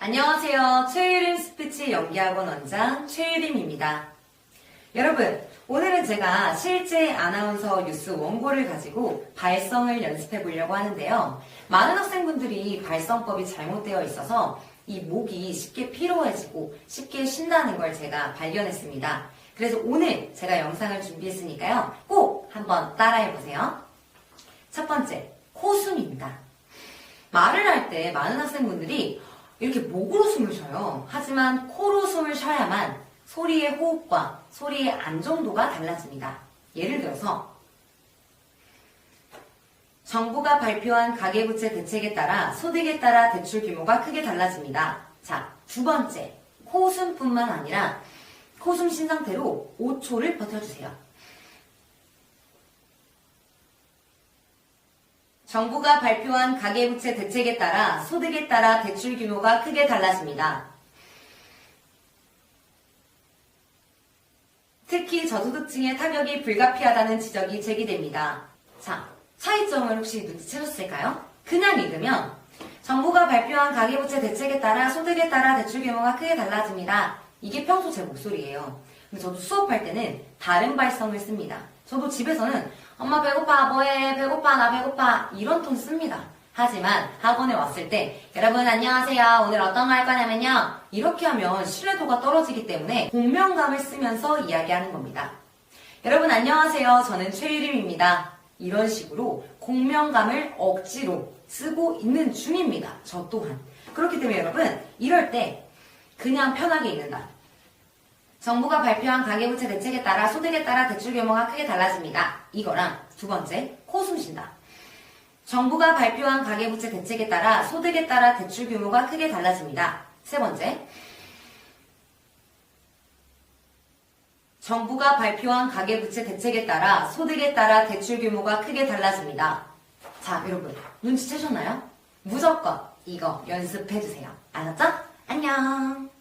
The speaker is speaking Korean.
안녕하세요. 최유림 스피치 연기학원 원장 최유림입니다. 여러분, 오늘은 제가 실제 아나운서 뉴스 원고를 가지고 발성을 연습해 보려고 하는데요. 많은 학생분들이 발성법이 잘못되어 있어서 이 목이 쉽게 피로해지고 쉽게 쉰다는 걸 제가 발견했습니다. 그래서 오늘 제가 영상을 준비했으니까요. 꼭 한번 따라해 보세요. 첫 번째, 코숨입니다. 말을 할 때 많은 학생분들이 이렇게 목으로 숨을 쉬어요. 하지만 코로 숨을 쉬어야만 소리의 호흡과 소리의 안정도가 달라집니다. 예를 들어서 정부가 발표한 가계부채 대책에 따라 소득에 따라 대출 규모가 크게 달라집니다. 자, 두 번째, 코숨뿐만 아니라 코숨 쉰 상태로 5초를 버텨주세요. 정부가 발표한 가계부채 대책에 따라 소득에 따라 대출 규모가 크게 달라집니다. 특히 저소득층의 타격이 불가피하다는 지적이 제기됩니다. 자, 차이점을 혹시 눈치채셨을까요? 그냥 읽으면 정부가 발표한 가계부채 대책에 따라 소득에 따라 대출 규모가 크게 달라집니다. 이게 평소 제 목소리예요. 근데 저도 수업할 때는 다른 발성을 씁니다. 저도 집에서는 엄마 배고파 뭐해 배고파 나 배고파 이런 톤 씁니다. 하지만 학원에 왔을 때 여러분 안녕하세요 오늘 어떤 거 할 거냐면요 이렇게 하면 신뢰도가 떨어지기 때문에 공명감을 쓰면서 이야기하는 겁니다. 여러분 안녕하세요 저는 최유림입니다. 이런 식으로 공명감을 억지로 쓰고 있는 중입니다. 저 또한 그렇기 때문에 여러분 이럴 때 그냥 편하게 읽는다. 정부가 발표한 가계부채 대책에 따라 소득에 따라 대출 규모가 크게 달라집니다. 이거랑 두 번째, 코 숨 쉰다. 정부가 발표한 가계부채 대책에 따라 소득에 따라 대출 규모가 크게 달라집니다. 세 번째, 정부가 발표한 가계부채 대책에 따라 소득에 따라 대출 규모가 크게 달라집니다. 자, 여러분, 눈치채셨나요? 무조건 이거 연습해주세요. 알았죠? 안녕!